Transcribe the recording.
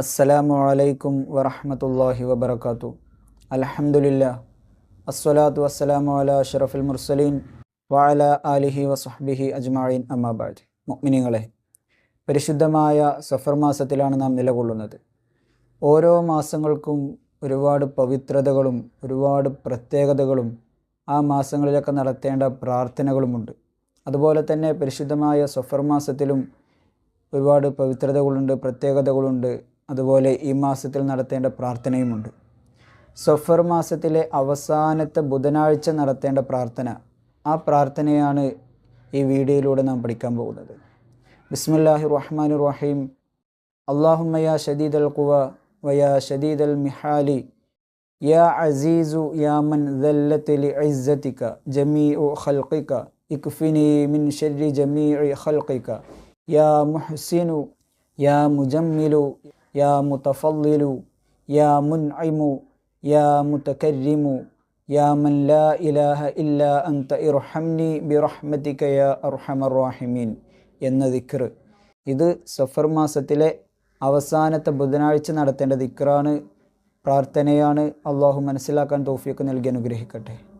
അസ്സലാമു അലൈക്കും വറഹമത്തല്ലാഹി വബർക്കാത്തു അലഹമുല്ല അസ്വലാത്തു വസ്സലാമു അല അഷറഫുൽ മുർസലീൻ വഅല അലിഹി വസഹ്ബിഹി അജ്മായിൻ അമ്മാബാദ് മുഅ്മിനീങ്ങളെ പരിശുദ്ധമായ സഫർ മാസത്തിലാണ് നാം നിലകൊള്ളുന്നത്. ഓരോ മാസങ്ങൾക്കും ഒരുപാട് പവിത്രതകളും ഒരുപാട് പ്രത്യേകതകളും ആ മാസങ്ങളിലൊക്കെ നടത്തേണ്ട പ്രാർത്ഥനകളുമുണ്ട്. അതുപോലെ തന്നെ പരിശുദ്ധമായ സഫർ മാസത്തിലും ഒരുപാട് പവിത്രതകളുണ്ട് പ്രത്യേകതകളുണ്ട്. അതുപോലെ ഈ മാസത്തിൽ നടത്തേണ്ട പ്രാർത്ഥനയുമുണ്ട്. സഫർ മാസത്തിലെ അവസാനത്തെ ബുധനാഴ്ച നടത്തേണ്ട പ്രാർത്ഥന. ആ പ്രാർത്ഥനയാണ് ഈ വീഡിയോയിലൂടെ നാം പഠിക്കാൻ പോകുന്നത്. ബിസ്മില്ലാഹി റഹ്മാൻ റഹീം അള്ളാഹുമയ ഷദീദ് അൽ ഖുവ വയാ ഷദീദ് അൽ മിഹാലി. യാ അസീസു യാമൻ ഇസ്സത്തിക ജമീ ഖൽഖിക. ഇക്ഫിനി മിൻ ഷർരി ജമീ ഖൽഖിക. യാ മുഹ്സിനു യാ മുജമ്മിലു യാ മുതഫല്ലിലു യാ മുൻഇമു യാ متكرم യാ മൻ ലാ ഇലാഹ ഇല്ലാ അൻത ഇർഹംനി ബിറഹ്മതിക യാ അർഹമർ എന്ന ദിക്ർ ഇത് സഫർ മാസത്തിലെ അവസാനത്തെ ബുധനാഴ്ച നടത്തേണ്ട ദിക്റാണ് പ്രാർത്ഥനയാണ്. അള്ളാഹു മനസ്സിലാക്കാൻ തോഫിയൊക്കെ നൽകി അനുഗ്രഹിക്കട്ടെ.